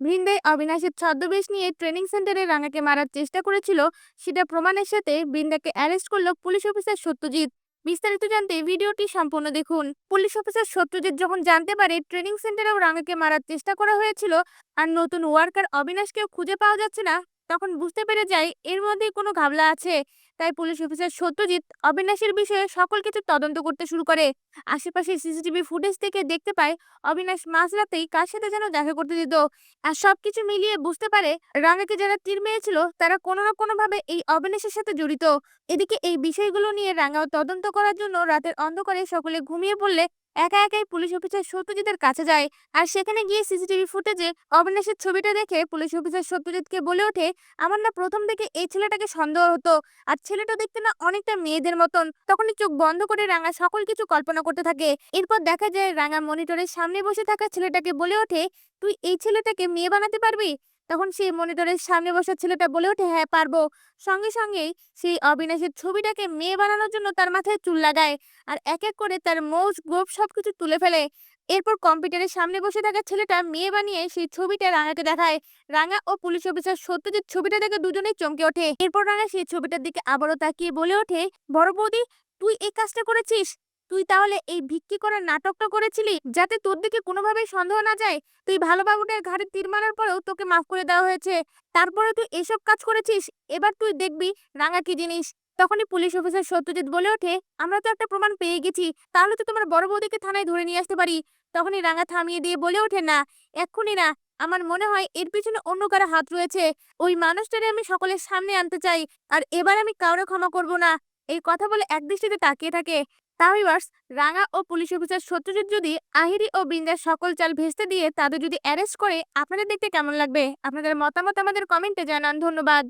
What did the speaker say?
ভিন্দাই অবিনাশের ছদ্মবেশ নিয়ে ট্রেনিং সেন্টারে রাঙাকে মারার চেষ্টা করেছিল। সেটা প্রমাণের সাথে বৃন্দাকে অ্যারেস্ট করল পুলিশ অফিসার সত্যজিৎ। বিস্তারিত জানতে ভিডিওটি সম্পূর্ণ দেখুন। পুলিশ অফিসার সত্যজিৎ যখন জানতে পারে ট্রেনিং সেন্টারেও রাঙাকে মারার চেষ্টা করা হয়েছিল আর নতুন ওয়ার্কার অবিনাশকেও খুঁজে পাওয়া যাচ্ছে না, তখন বুঝতে পেরে যায় এর মধ্যেই কোনো ঘাবলা আছে। তাই পুলিশ অফিসার সত্যজিৎ, অবিনাশের বিষয়ে সকল কিছু তদন্ত করতে শুরু করে। আশেপাশে সিসিটিভি ফুটেজ থেকে দেখতে পায়, অবিনাশ মাঝরাতেই কার সাথে যেন দেখা করতে দিত আর সবকিছু মিলিয়ে বুঝতে পারে, রাঙাকে যারা তীর মেয়েছিল তারা কোনো না কোনো ভাবে এই অবিনাশের সাথে জড়িত। এদিকে এই বিষয়গুলো নিয়ে রাঙাও তদন্ত করার জন্য রাতের অন্ধকারে সকলে ঘুমিয়ে পড়লে একা একাই পুলিশ অফিসার সত্যজিতের কাছে যায়। আর সেখানে গিয়ে সিসিটিভি ফুটেজে অবিনাশের ছবিটা দেখে পুলিশ অফিসার সত্যজিৎকে বলে ওঠে, আমার না প্রথম থেকে এই ছেলেটাকে সন্দেহ হতো। আর ছেলেটা দেখতে না অনেকটা মেয়েদের মতন। তখনই চোখ বন্ধ করে রাঙা সকল কিছু কল্পনা করতে থাকে। এরপর দেখা যায় রাঙা মনিটরের সামনে বসে থাকা ছেলেটাকে বলে ওঠে, তুই এই ছেলেটাকে মেয়ে বানাতে পারবি? তখন সেই মনিটরের সামনে বসা ছেলেটা বলে ওঠে হ্যাঁ পারব। সঙ্গে সঙ্গেই সেই অবিনাশের ছবিটাকে মেয়ে বানানোর জন্য তার মাথায় চুল লাগায় আর এক এক করে তার মৌজ গোপ সবকিছু তুলে ফেলে। এরপর কম্পিউটারের সামনে বসে থাকা ছেলেটা মেয়ে বানিয়ে সেই ছবিটা রাঙাকে দেখায়। রাঙা ও পুলিশ অফিসার সত্যজিৎ ছবিটা দেখে দুজনেই চমকে ওঠে। এরপর রাঙা সেই ছবিটার দিকে আবারও তাকিয়ে বলে ওঠে, বড় বৌদি, তুই এই কাজটা করেছিস? তুই তাহলে এই ভিক্ষি করার নাটকটা করেছিলি? যাতে তোর দিকে কোনোভাবেই সন্দেহ না যায়? তুই ভালো বাবুটার ঘাড়ে তীর মারার পরেও তোকে মাফ করে দেওয়া হয়েছে। তারপরে তুই এসব কাজ করেছিস? এবার তুই দেখবি রাঙা কি জিনিস। তখনই পুলিশ অফিসার সত্যজিৎ বলে ওঠে, আমরা তো একটা প্রমাণ পেয়ে গেছি। তাহলে তো তোমার বড় বৌদিকে থানায় ধরে নিয়ে আসতে পারি। তখনই রাঙা থামিয়ে দিয়ে বলে ওঠে, না, এক্ষুনি না। আমার মনে হয় এর পিছনে অন্য কারও হাত রয়েছে। ওই মানুষটারে আমি সকলের সামনে আনতে চাই। আর এবার আমি কাউরে ক্ষমা করব না। এই কথা বলে একদৃষ্টিতে তাকিয়ে থাকে তাহিবার্স রাঙা ও পুলিশ অফিসার সত্যজিৎ যদি আহিরি ও বিন্দার সকল চাল ভেস্তে দিয়ে তাদের যদি অ্যারেস্ট করে, আপনাদের দেখতে কেমন লাগবে? আপনাদের মতামত আমাদের কমেন্টে জানান। ধন্যবাদ।